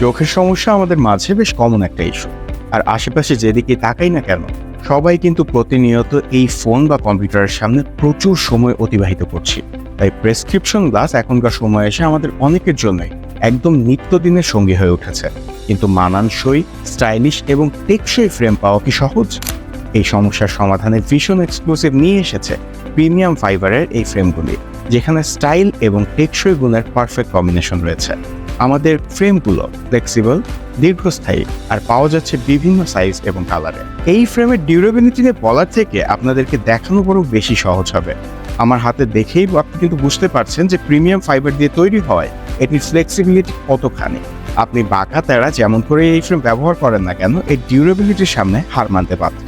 চোখের সমস্যা আমাদের মাঝে বেশ কমন একটা ইস্যু আর আশেপাশে যেদিকে তাকাই না কেন, সবাই কিন্তু প্রতিনিয়ত এই ফোন বা কম্পিউটারের সামনে প্রচুর সময় অতিবাহিত করছি। তাই প্রেসক্রিপশন গ্লাস এখনকার সময় এসে আমাদের অনেকের জন্যই একদম নিত্যদিনের সঙ্গী হয়ে উঠেছে। কিন্তু মানানসই স্টাইলিশ এবং টেকসই ফ্রেম পাওয়া কি সহজ? এই সমস্যার সমাধানে ভীষণ এক্সক্লুসিভ নিয়ে এসেছে প্রিমিয়াম ফাইবারের এই ফ্রেমগুলি যেখানে স্টাইল এবং টেকসই গুণের পারফেক্ট কম্বিনেশন রয়েছে। আমাদের ফ্রেমগুলো ফ্লেক্সিবল দীর্ঘস্থায়ী আর পাওয়া যাচ্ছে বিভিন্ন সাইজ এবং কালারে এই ফ্রেমের ডিউরেবিলিটি নিয়ে বলার থেকে আপনাদেরকে দেখানো বড় বেশি সহজ হবে। আমার হাতে দেখেই আপনি কিন্তু বুঝতে পারছেন যে প্রিমিয়াম ফাইবার দিয়ে তৈরি হয় এটির ফ্লেক্সিবিলিটি কতখানি। আপনি বাঁকা তেরা যেমন করে এই ফ্রেম ব্যবহার করেন না কেন এই ডিউরেবিলিটির সামনে হার মানতে পারত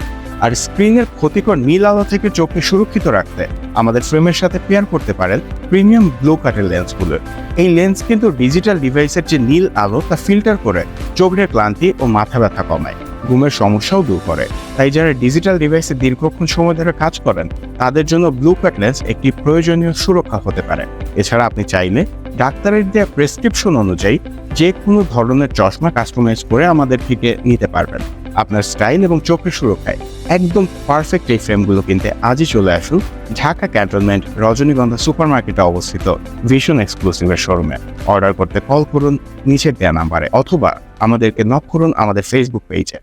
আর স্ক্রিনের ক্ষতিকর নীল আলো থেকে চোখকে সুরক্ষিত রাখতে আমাদের ফ্রেমের সাথে পেয়ার করতে পারেন প্রিমিয়াম ব্লু কাটের লেন্সগুলো। এই লেন্স কিন্তু ডিজিটাল ডিভাইসের যে নীল আলো, তা ফিল্টার করে চোখের ক্লান্তি ও মাথা ব্যথা কমায়, ঘুমের সমস্যাও দূর করে। তাই যারা ডিজিটাল ডিভাইসে দীর্ঘক্ষণ সময় ধরে কাজ করেন, তাদের জন্য ব্লু কাট লেন্স একটি প্রয়োজনীয় সুরক্ষা হতে পারে। এছাড়া আপনি চাইলে ডাক্তারের দেওয়া প্রেসক্রিপশন অনুযায়ী যে কোনো ধরনের চশমা কাস্টমাইজ করে আমাদের থেকে নিতে পারবেন। আপনার স্টাইল এবং চোখের সুরক্ষায় একদম পারফেক্ট এই ফ্রেমগুলো কিনতে আজই চলে আসুন ঢাকা ক্যান্টনমেন্ট রজনীগন্ধা সুপার মার্কেটে অবস্থিত ভীষণ এক্সক্লুসিভের শোরুমে অর্ডার করতে কল করুন, নিচের দেওয়া নাম্বারে অথবা আমাদেরকে নক করুন আমাদের ফেসবুক পেজে